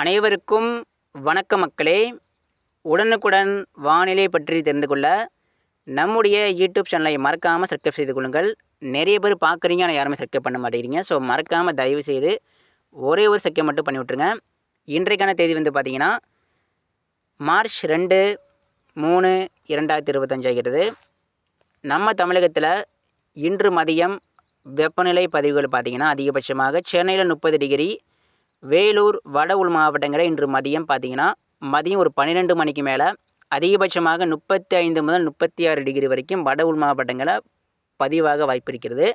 அனைவருக்கும் வணக்க மக்களே. உடனுக்குடன் வானிலை பற்றி தெரிந்து கொள்ள நம்முடைய யூடியூப் சேனலை மறக்காமல் சப்ஸ்கிரைப் செய்து கொள்ளுங்கள். நிறைய பேர் பார்க்குறீங்க ஆனால் யாருமே சப்ஸ்கிரைப் பண்ண மாட்டேங்கிறீங்க. ஸோ மறக்காமல் தயவு செய்து ஒரே ஒரு சப்ஸ்கிரைப் மட்டும் பண்ணி விட்ருங்க இன்றைக்கான தேதி வந்து பார்த்திங்கன்னா மார்ச் ரெண்டு மூணு இரண்டாயிரத்தி இருபத்தஞ்சு ஆகிறது. நம்ம தமிழகத்தில் இன்று மதியம் வெப்பநிலை பதிவுகள் பார்த்திங்கன்னா அதிகபட்சமாக சென்னையில் முப்பது டிகிரி வேலூர் வட உள் மாவட்டங்களில் இன்று மதியம் பார்த்திங்கன்னா மதியம் ஒரு பன்னிரெண்டு மணிக்கு மேலே அதிகபட்சமாக முப்பத்தி ஐந்து முதல் முப்பத்தி ஆறு டிகிரி வரைக்கும் வட உள் மாவட்டங்களில் பதிவாக வாய்ப்பு இருக்கிறது.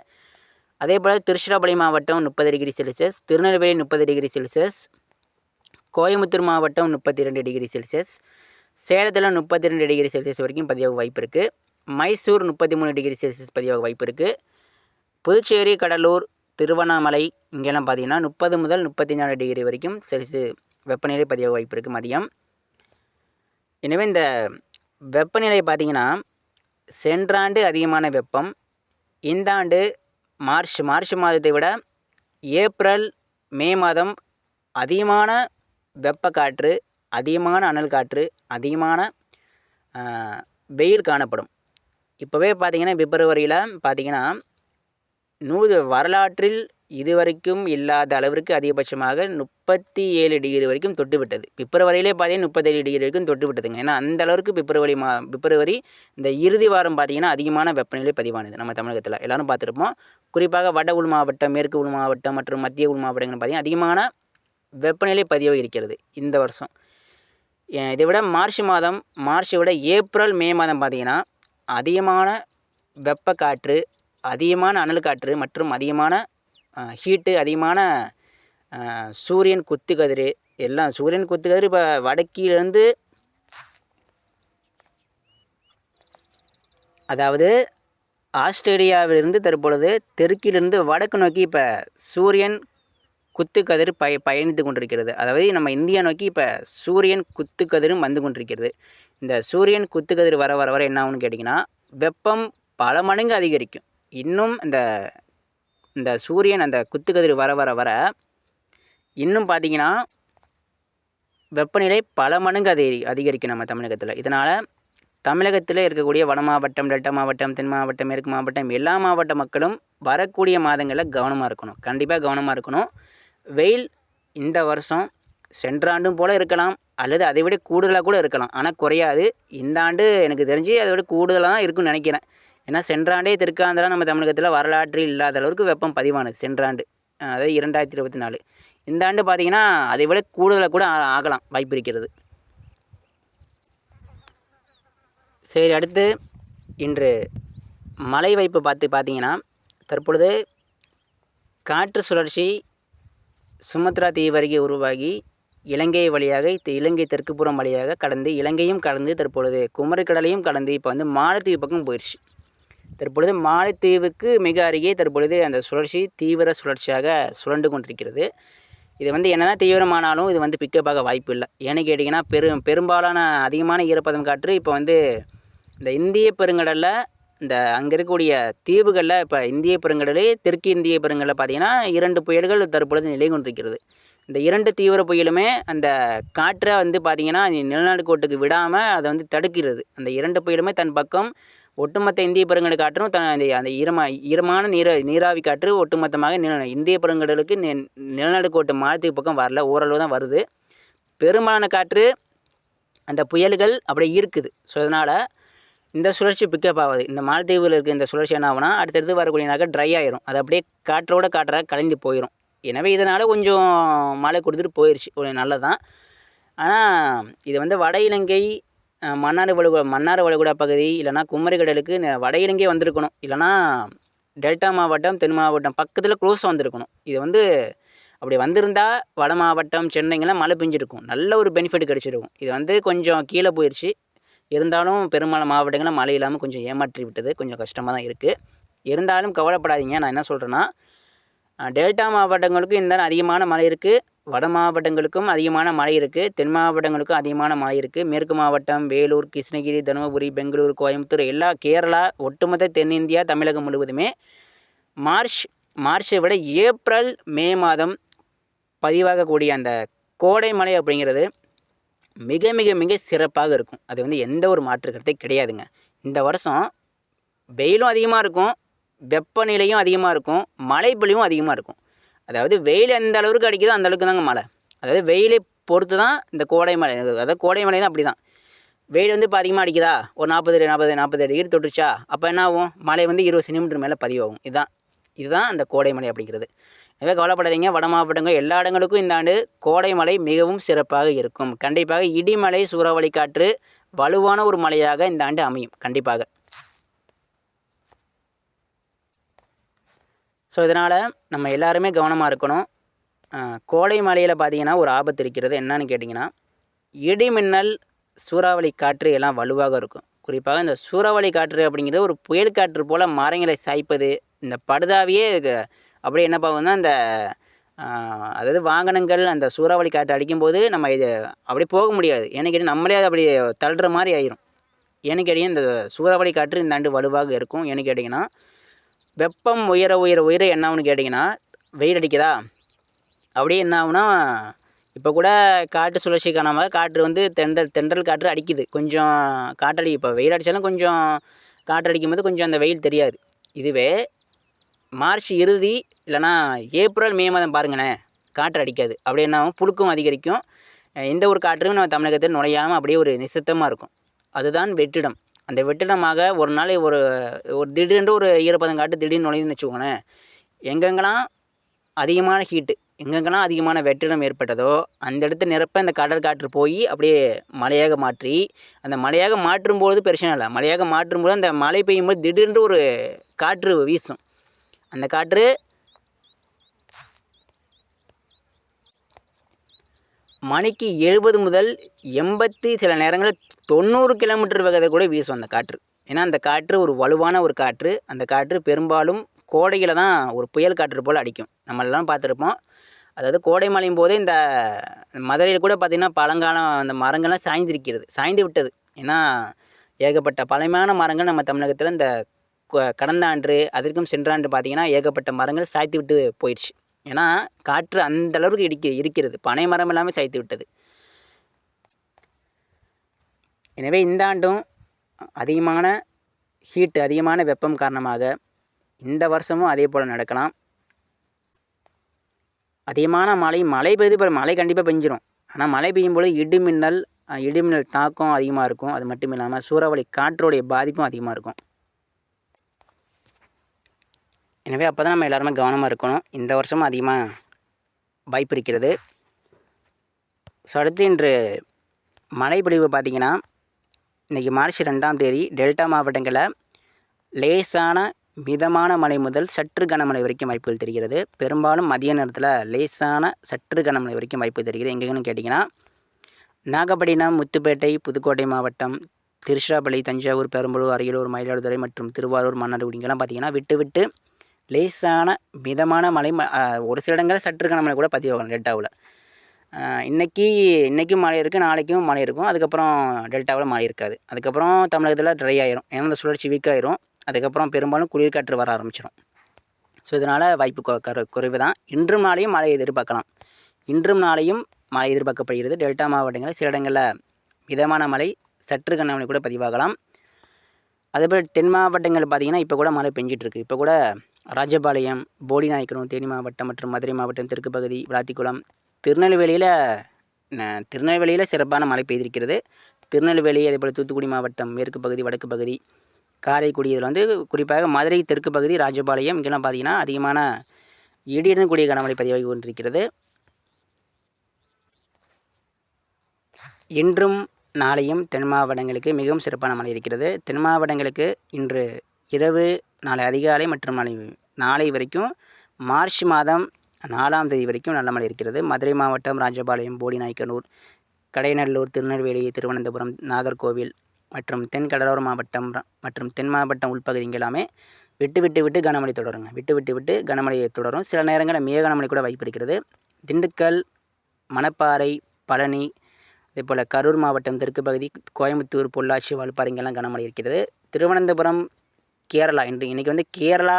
அதே போல் திருச்சிராப்பள்ளி மாவட்டம் முப்பது டிகிரி செல்சியஸ் திருநெல்வேலி முப்பது டிகிரி செல்சியஸ் கோயம்புத்தூர் மாவட்டம் முப்பத்தி ரெண்டு டிகிரி செல்சியஸ் சேலத்தில் முப்பத்தி ரெண்டு டிகிரி செல்சியஸ் வரைக்கும் பதிவாக வாய்ப்பு இருக்குது மைசூர் முப்பத்தி மூணு டிகிரி செல்சியஸ் பதிவாக வாய்ப்பு இருக்குது புதுச்சேரி கடலூர் திருவண்ணாமலை இங்கெல்லாம் பார்த்தீங்கன்னா முப்பது முதல் முப்பத்தி நாலு டிகிரி வரைக்கும் செல்சியஸ் வெப்பநிலை பதிவாக வாய்ப்பு இருக்குது மதியம். எனவே இந்த வெப்பநிலை பார்த்திங்கன்னா சென்றாண்டு அதிகமான வெப்பம் இந்த ஆண்டு மார்ச் மார்ச் மாதத்தை விட ஏப்ரல் மே மாதம் அதிகமான வெப்ப காற்று அதிகமான அனல் காற்று அதிகமான வெயில் காணப்படும். இப்போவே பார்த்திங்கன்னா பிப்ரவரியில் பார்த்திங்கன்னா நூறு வரலாற்றில் இதுவரைக்கும் இல்லாத அளவிற்கு அதிகபட்சமாக முப்பத்தி ஏழு டிகிரி வரைக்கும் தொட்டுவிட்டது. பிப்ரவரியிலே பார்த்தீங்கன்னா முப்பத்தேழு டிகிரி வரைக்கும் தொட்டுவிட்டதுங்க. ஏன்னா அந்த அளவுக்கு பிப்ரவரி மா பிப்ரவரி இந்த இறுதி வாரம் பார்த்திங்கன்னா அதிகமான வெப்பநிலை பதிவானது நம்ம தமிழகத்தில். எல்லோரும் பார்த்துருப்போம். குறிப்பாக வட உள் மாவட்டம் மேற்கு உள் மாவட்டம் மற்றும் மத்திய உள் மாவட்டங்கள் பார்த்திங்கன்னா அதிகமான வெப்பநிலை பதிவாக இருக்கிறது இந்த வருஷம். இதை விட மார்ச் மாதம் மார்ச்சை விட ஏப்ரல் மே மாதம் பார்த்திங்கன்னா அதிகமான வெப்பக்காற்று அதிகமான அனல் காற்று மற்றும் அதிகமான ஹீட்டு அதிகமான சூரியன் குத்து கதிர். எல்லாம் சூரியன் குத்து கதிர் இப்போ வடக்கிலேருந்து அதாவது ஆஸ்திரேலியாவிலிருந்து தற்பொழுது தெற்கிலிருந்து வடக்கு நோக்கி இப்போ சூரியன் குத்து கதிர் பய பயணித்து கொண்டிருக்கிறது. அதாவது நம்ம இந்தியா நோக்கி இப்போ சூரியன் குத்து கதிரும் வந்து கொண்டிருக்கிறது. இந்த சூரியன் குத்து கதிர் வர வர வர என்ன ஆகும்னு கேட்டிங்கன்னா வெப்பம் பல மடங்கு அதிகரிக்கும். இன்னும் இந்த இந்த சூரியன் அந்த குத்துக்கதிர் வர வர வர இன்னும் பார்த்திங்கன்னா வெப்பநிலை பல மடங்கு அதிகரி அதிகரிக்கும் நம்ம தமிழகத்தில். இதனால் தமிழகத்தில் இருக்கக்கூடிய வட மாவட்டம் டெல்டா மாவட்டம் தென் மாவட்டம் மேற்கு மாவட்டம் எல்லா மாவட்ட மக்களும் வரக்கூடிய மாதங்களில் கவனமாக இருக்கணும். கண்டிப்பாக கவனமாக இருக்கணும். வெயில் இந்த வருஷம் சென்ற ஆண்டும் போல் இருக்கலாம் அல்லது அதை விட கூடுதலாக கூட இருக்கலாம். ஆனால் குறையாது. இந்த ஆண்டு எனக்கு தெரிஞ்சு அதை விட கூடுதலாக தான் இருக்குன்னு நினைக்கிறேன். ஏன்னா சென்றாண்டே தெற்காந்திரா நம்ம தமிழகத்தில் வரலாற்று இல்லாத அளவுக்கு வெப்பம் பதிவானது சென்றாண்டு. அதாவது இரண்டாயிரத்தி இருபத்தி நாலு இந்த ஆண்டு பார்த்திங்கன்னா அதை விட கூடுதலாக கூட ஆகலாம் வாய்ப்பு இருக்கிறது. சரி அடுத்து இன்று மழை வாய்ப்பு பார்த்து பார்த்தீங்கன்னா தற்பொழுது காற்று சுழற்சி சுமத்ரா தீவு அருகே உருவாகி இலங்கை வழியாக இலங்கை தெற்குப்புறம் வழியாக கடந்து இலங்கையும் கடந்து தற்பொழுது குமரிக்கடலையும் கடந்து இப்போ வந்து மாலத்தீவு பக்கம் போயிடுச்சு தற்பொழுது மாலைத்தீவுக்கு மிக அருகே தற்பொழுது அந்த சுழற்சி தீவிர சுழற்சியாக சுழண்டு கொண்டிருக்கிறது. இது வந்து என்னதான் தீவிரமானாலும் இது வந்து பிக்கப் ஆக வாய்ப்பு இல்லை. ஏன்னு கேட்டிங்கன்னா பெரும் பெரும்பாலான அதிகமான ஈரப்பதம் காற்று இப்போ வந்து இந்த இந்திய பெருங்கடலில் இந்த அங்கே இருக்கக்கூடிய தீவுகளில் இப்போ இந்திய பெருங்கடலே தெற்கு இந்திய பெருங்கடலில் பார்த்திங்கன்னா இரண்டு புயல்கள் தற்பொழுது நிலை கொண்டிருக்கிறது. இந்த இரண்டு தீவிர புயலுமே அந்த காற்றை வந்து பார்த்திங்கன்னா நிலநடுக்கோட்டுக்கு விடாமல் அதை வந்து தடுக்கிறது. அந்த இரண்டு புயலுமே தன் பக்கம் ஒட்டுமொத்த இந்திய பெருங்கடல் காற்றும் த அந்த ஈரமா ஈரமான நீர நீராவி காற்று ஒட்டுமொத்தமாக நில இந்திய பெருங்கடலுக்கு நி நிலநடுக்கோட்டு மாலத்தீவு பக்கம் வரல. ஓரளவு தான் வருது. பெரும்பாலான காற்று அந்த புயல்கள் அப்படியே இருக்குது. ஸோ அதனால் இந்த சுழற்சி பிக்கப் ஆகுது. இந்த மாலத்தீவில் இருக்க இந்த சுழற்சி என்ன ஆகுனா அடுத்தடுத்து வரக்கூடிய வரக்கூடியனாக்க ட்ரை ஆயிரும். அது அப்படியே காற்றோட காற்றாக கலைந்து போயிடும் எனவே இதனால் கொஞ்சம் மழை கொடுத்துட்டு போயிடுச்சு நல்லது நல்லதான் ஆனால் இது வந்து வட இலங்கை மன்னார் வளைகுடா மன்னார் வளைகுடா பகுதி இல்லைனா குமரி கடலுக்கு வட இலங்கை வந்திருக்கணும். இல்லைனா டெல்டா மாவட்டம் தென் மாவட்டம் பக்கத்தில் க்ளோஸாக வந்திருக்கணும். இது வந்து அப்படி வந்திருந்தால் வட மாவட்டம் சென்னைங்கெல்லாம் மழை பெஞ்சிருக்கும். நல்ல ஒரு பெனிஃபிட் கிடச்சிருக்கும். இது வந்து கொஞ்சம் கீழே போயிடுச்சு இருந்தாலும் பெரும்பாலும் மாவட்டங்களில் மழை இல்லாமல் கொஞ்சம் ஏமாற்றி விட்டது. கொஞ்சம் கஷ்டமாக தான் இருக்குது இருந்தாலும் கவலைப்படாதீங்க. நான் என்ன சொல்கிறேன்னா டெல்டா மாவட்டங்களுக்கும் இந்த அதிகமான மழை இருக்குது வட மாவட்டங்களுக்கும் அதிகமான மழை இருக்குது தென் மாவட்டங்களுக்கும் அதிகமான மழை இருக்குது மேற்கு மாவட்டம் வேலூர் கிருஷ்ணகிரி தருமபுரி பெங்களூர் கோயம்புத்தூர் எல்லா கேரளா ஒட்டுமொத்த தென்னிந்தியா தமிழகம் முழுவதுமே மார்ச் மார்ச்சை விட ஏப்ரல் மே மாதம் பதிவாகக்கூடிய அந்த கோடை மழை அப்படிங்கிறது மிக மிக மிக சிறப்பாக இருக்கும். அது வந்து எந்த ஒரு மாற்று கருத்தே கிடையாதுங்க. இந்த வருஷம் வெயிலும் அதிகமாக இருக்கும். வெப்பநிலையும் அதிகமாக இருக்கும். மழை பொழிவும் அதிகமாக இருக்கும். அதாவது வெயில் எந்த அளவுக்கு அடிக்குதோ அந்த அளவுக்கு தாங்க மழை. அதாவது வெயிலை பொறுத்து தான் இந்த கோடை மழை. அதாவது கோடை மழை தான் அப்படி தான் வெயில் வந்து இப்போ அதிகமாக அடிக்குதா? ஒரு நாற்பது நாற்பது நாற்பது டிகிரி தொட்டுச்சா அப்போ என்ன ஆகும்? மழை வந்து இருபது சென்டிமீட்டர் மேலே பதிவாகும். இதுதான். இதுதான் அந்த கோடை மழை அப்படிங்கிறது. எனவே கவலைப்படாதீங்க. வட மாவட்டங்கள் எல்லா இடங்களுக்கும் இந்த ஆண்டு கோடை மழை மிகவும் சிறப்பாக இருக்கும். கண்டிப்பாக இடிமலை சூறாவளி காற்று வலுவான ஒரு மழையாக இந்த ஆண்டு அமையும். கண்டிப்பாக. ஸோ இதனால் நம்ம எல்லாருமே கவனமாக இருக்கணும். கோடை மலையில் பார்த்தீங்கன்னா ஒரு ஆபத்து இருக்கிறது. என்னன்னு கேட்டிங்கன்னா இடிமின்னல் சூறாவளி காற்று எல்லாம் வலுவாக இருக்கும். குறிப்பாக இந்த சூறாவளி காற்று அப்படிங்கிறது ஒரு புயல் காற்று போல் மரங்களை சாய்ப்பது இந்த படுதாவையே இது. அப்படியே என்ன பார்க்கணும்னா இந்த அதாவது வாகனங்கள் அந்த சூறாவளி காற்று அடிக்கும்போது நம்ம இது அப்படியே போக முடியாது. ஏன்னு கேட்டால் நம்மளே அது அப்படி தள்ளுற மாதிரி ஆயிரும். ஏன்னு கேட்டிங்கன்னா இந்த சூறாவளி காற்று இந்த ஆண்டு வலுவாக இருக்கும். ஏன்னு கேட்டிங்கன்னா வெப்பம் உயர உயர உயர என்ன ஆகும்னு கேட்டிங்கன்னா வெயில் அடிக்குதா? அப்படியே என்ன ஆகுனா இப்போ கூட காற்று சுழற்சி காரணமாக காற்று வந்து தென்றல் தென்றல் காற்று அடிக்குது. கொஞ்சம் காற்றடி இப்போ வெயில் அடித்தாலும் கொஞ்சம் காற்று அடிக்கும் போது கொஞ்சம் அந்த வெயில் தெரியாது. இதுவே மார்ச் இறுதி இல்லைன்னா ஏப்ரல் மே மாதம் பாருங்களேன் காற்று அடிக்காது. அப்படியே என்ன ஆகும் புழுக்கும் அதிகரிக்கும். எந்த ஒரு காற்றும் நம்ம தமிழகத்தில் நுழையாமல் அப்படியே ஒரு நிசத்தமாக இருக்கும். அதுதான் வெற்றிடம். அந்த வெற்றிடமாக ஒரு நாள் ஒரு ஒரு திடீர்னு ஒரு ஈரப்பதம் காட்டு திடீர்னு நுழையுதுன்னு வச்சுக்கோங்களேன். எங்கெங்கெல்லாம் அதிகமான ஹீட்டு எங்கெங்கெல்லாம் அதிகமான வெற்றிடம் ஏற்பட்டதோ அந்த இடத்த நிரப்ப இந்த கடல் காற்று போய் அப்படியே மழையாக மாற்றி அந்த மழையாக மாற்றும்போது பிரச்சனை இல்லை. மழையாக மாற்றும்போது அந்த மழை பெய்யும்போது திடீர்னு ஒரு காற்று வீசும். அந்த காற்று மணிக்கு எழுபது முதல் எண்பத்தி சில நேரங்களில் தொண்ணூறு கிலோமீட்டர் வேகத்தை கூட வீசும் அந்த காற்று. ஏன்னா அந்த காற்று ஒரு வலுவான ஒரு காற்று. அந்த காற்று பெரும்பாலும் கோடையில் தான் ஒரு புயல் காற்று போல் அடிக்கும். நம்மளெல்லாம் பார்த்துருப்போம். அதாவது கோடை மழையும் போதே இந்த மதுரையில் கூட பார்த்திங்கன்னா பழங்காலம் அந்த மரங்கள்லாம் சாய்ந்திருக்கிறது சாய்ந்து விட்டது. ஏன்னா ஏகப்பட்ட பழமையான மரங்கள் நம்ம தமிழகத்தில் இந்த கடந்த ஆண்டு அதற்கும் சென்ற ஆண்டு பார்த்திங்கன்னா ஏகப்பட்ட மரங்கள் சாய்த்து விட்டு போயிடுச்சு ஏன்னா காற்று அந்த அளவுக்கு இடிக்க இருக்கிறது. பனை மரம் எல்லாமே சாய்த்து விட்டது. எனவே இந்த ஆண்டும் அதிகமான ஹீட் அதிகமான வெப்பம் காரணமாக இந்த வருஷமும் அதே போல் நடக்கலாம். அதிகமான மழை மழை பெய்து இப்போ மழை கண்டிப்பாக பெஞ்சிரும். ஆனால் மழை பெய்யும் பொழுது இடிமின்னல் இடிமின்னல் தாக்கம் அதிகமாக இருக்கும். அது மட்டும் இல்லாமல் சூறாவளி காற்றோடைய பாதிப்பும் அதிகமாக இருக்கும். எனவே அப்போ தான் நம்ம எல்லாருமே கவனமாக இருக்கணும். இந்த வருஷமும் அதிகமாக வாய்ப்பு இருக்கிறது ஸோ அடுத்து இன்று மழைப்பொழிவு பார்த்திங்கன்னா இன்றைக்கி மார்ச் ரெண்டாம் தேதி டெல்டா மாவட்டங்களில் லேசான மிதமான மழை முதல் சற்று கனமழை வரைக்கும் வாய்ப்புகள் தெரிகிறது. பெரும்பாலும் மதிய நேரத்தில் லேசான சற்று கனமழை வரைக்கும் வாய்ப்பு தெரிகிறது. எங்கெங்கன்னு கேட்டிங்கன்னா நாகப்பட்டினம் முத்துப்பேட்டை புதுக்கோட்டை மாவட்டம் திருச்சிராப்பள்ளி தஞ்சாவூர் பெரம்பலூர் அரியலூர் மயிலாடுதுறை மற்றும் திருவாரூர் மன்னார்குடிங்கெல்லாம் பார்த்திங்கன்னா விட்டு விட்டு லேசான மிதமான மழை ம- ஒரு சில இடங்களில் சற்று கனமழை கூட பதிவாகலாம் டெல்டாவில். இன்றைக்கி இன்றைக்கும் மழை இருக்குது நாளைக்கும் மழை இருக்கும் அதுக்கப்புறம் டெல்டாவில் மழை இருக்காது. அதுக்கப்புறம் தமிழகத்தில் ட்ரை ஆயிரும். ஏன்னா அந்த சுழற்சி வீக்காயிரும் அதுக்கப்புறம் பெரும்பாலும் குளிர்காற்று வர ஆரம்பிச்சிடும் ஸோ இதனால் வாய்ப்பு கொ- கரு- குறைவு தான் இன்றும் நாளையும் மழை எதிர்பார்க்கலாம். இன்றும் நாளையும் மழை எதிர்பார்க்கப்படுகிறது. டெல்டா மாவட்டங்களில் சில இடங்களில் மிதமான மழை சற்று கனமழை கூட பதிவாகலாம். அதேபோல் தென் மாவட்டங்கள் பார்த்திங்கன்னா இப்போ கூட மழை பெஞ்சிட்ருக்கு இப்போ கூட ராஜபாளையம் போடிநாயக்கனூர் தேனி மாவட்டம் மற்றும் மதுரை மாவட்டம் தெற்கு பகுதி விளாத்திக்குளம். திருநெல்வேலியில் திருநெல்வேலியில் சிறப்பான மழை பெய்திருக்கிறது. திருநெல்வேலி அதேபோல் தூத்துக்குடி மாவட்டம் மேற்கு பகுதி வடக்கு பகுதி காரைக்குடி இதில் வந்து குறிப்பாக மதுரை தெற்கு பகுதி ராஜபாளையம் இங்கெல்லாம் பார்த்திங்கன்னா அதிகமான இடியுடன் கூடிய கனமழை பதிவாகி கொண்டிருக்கிறது. இன்றும் நாளையும் தென் மாவட்டங்களுக்கு மிகவும் சிறப்பான மழை இருக்கிறது. தென் மாவட்டங்களுக்கு இன்று இரவு நாளை அதிகாலை மற்றும் நாளை நாளை வரைக்கும் மார்ச் மாதம் நாலாம் தேதி வரைக்கும் நல்ல மழை இருக்கிறது. மதுரை மாவட்டம் ராஜபாளையம் போடிநாயக்கனூர் கடைநல்லூர் திருநெல்வேலி திருவனந்தபுரம் நாகர்கோவில் மற்றும் தென் கடலோர மாவட்டம் மற்றும் தென் மாவட்டம் உள்பகுதிங்க எல்லாமே விட்டு விட்டு விட்டு கனமழை தொடருங்க. விட்டு விட்டு விட்டு கனமழை தொடரும். சில நேரங்களில் மிக கனமழை கூட வாய்ப்பு இருக்கிறது. திண்டுக்கல் மணப்பாறை பழனி அதேபோல் கரூர் மாவட்டம் தெற்கு பகுதி கோயம்புத்தூர் பொள்ளாச்சி வால்பாறைங்கெல்லாம் கனமழை இருக்கிறது. திருவனந்தபுரம் கேரளா இன்று இன்றைக்கி வந்து கேரளா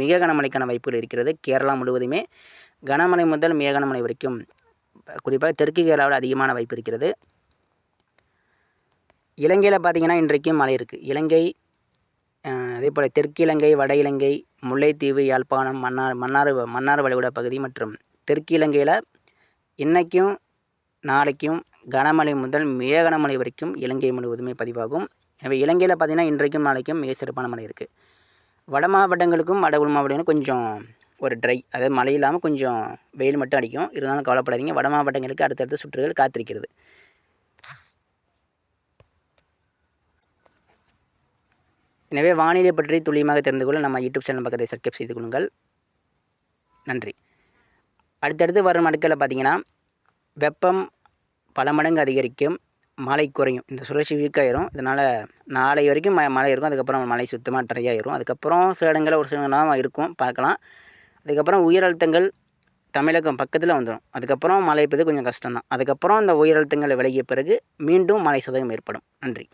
மிக கனமழைக்கான வாய்ப்புகள் இருக்கிறது. கேரளா முழுவதுமே கனமழை முதல் மிக கனமழை வரைக்கும் குறிப்பாக தெற்கு கேரளாவில் அதிகமான வாய்ப்பு இருக்கிறது. இலங்கையில் பார்த்திங்கன்னா இன்றைக்கும் மழை இருக்குது இலங்கை அதே போல் தெற்கு இலங்கை வட இலங்கை முல்லைத்தீவு யாழ்ப்பாணம் மன்னார் மன்னார் மன்னார் வளைகுடா பகுதி மற்றும் தெற்கு இலங்கையில் இன்றைக்கும் நாளைக்கும் கனமழை முதல் மிக கனமழை வரைக்கும் இலங்கை முழுவதுமே பதிவாகும். எனவே இலங்கையில் பார்த்திங்கன்னா இன்றைக்கும் நாளைக்கும் மிக சிறப்பான மழை இருக்குது வட மாவட்டங்களுக்கும் வட உள் மாவட்டங்களுக்கும் கொஞ்சம் ஒரு ட்ரை அதாவது மழை இல்லாமல் கொஞ்சம் வெயில் மட்டும் அடிக்கும். இருந்தாலும் கவலைப்படாதீங்க. வட மாவட்டங்களுக்கு அடுத்தடுத்த சுற்றுகள் காத்திருக்கிறது. எனவே வானிலை பற்றி துல்லியமாக தெரிந்து கொள்ள நம்ம யூடியூப் சேனல் பக்கத்தை சப்ஸ்கிரைப் செய்து கொள்ளுங்கள். நன்றி. அடுத்தடுத்து வரும் நாட்களில் பார்த்தீங்கன்னா வெப்பம் பல மடங்கு அதிகரிக்கும். மழை குறையும். இந்த சுழற்சி வீக்காயிரும் இதனால் நாளை வரைக்கும் ம மழை இருக்கும். அதுக்கப்புறம் மழை சுத்தமாக ட்ரை ஆயிரும். அதுக்கப்புறம் சில இடங்களில் ஒரு சில இடம் இருக்கும். பார்க்கலாம். அதுக்கப்புறம் உயர் அழுத்தங்கள் தமிழகம் பக்கத்தில் வந்துடும் அதுக்கப்புறம் மழை பெய்து கொஞ்சம் கஷ்டம்தான். அதுக்கப்புறம் இந்த உயர் அழுத்தங்கள் விலகிய பிறகு மீண்டும் மழை சதவீதம் ஏற்படும். நன்றி.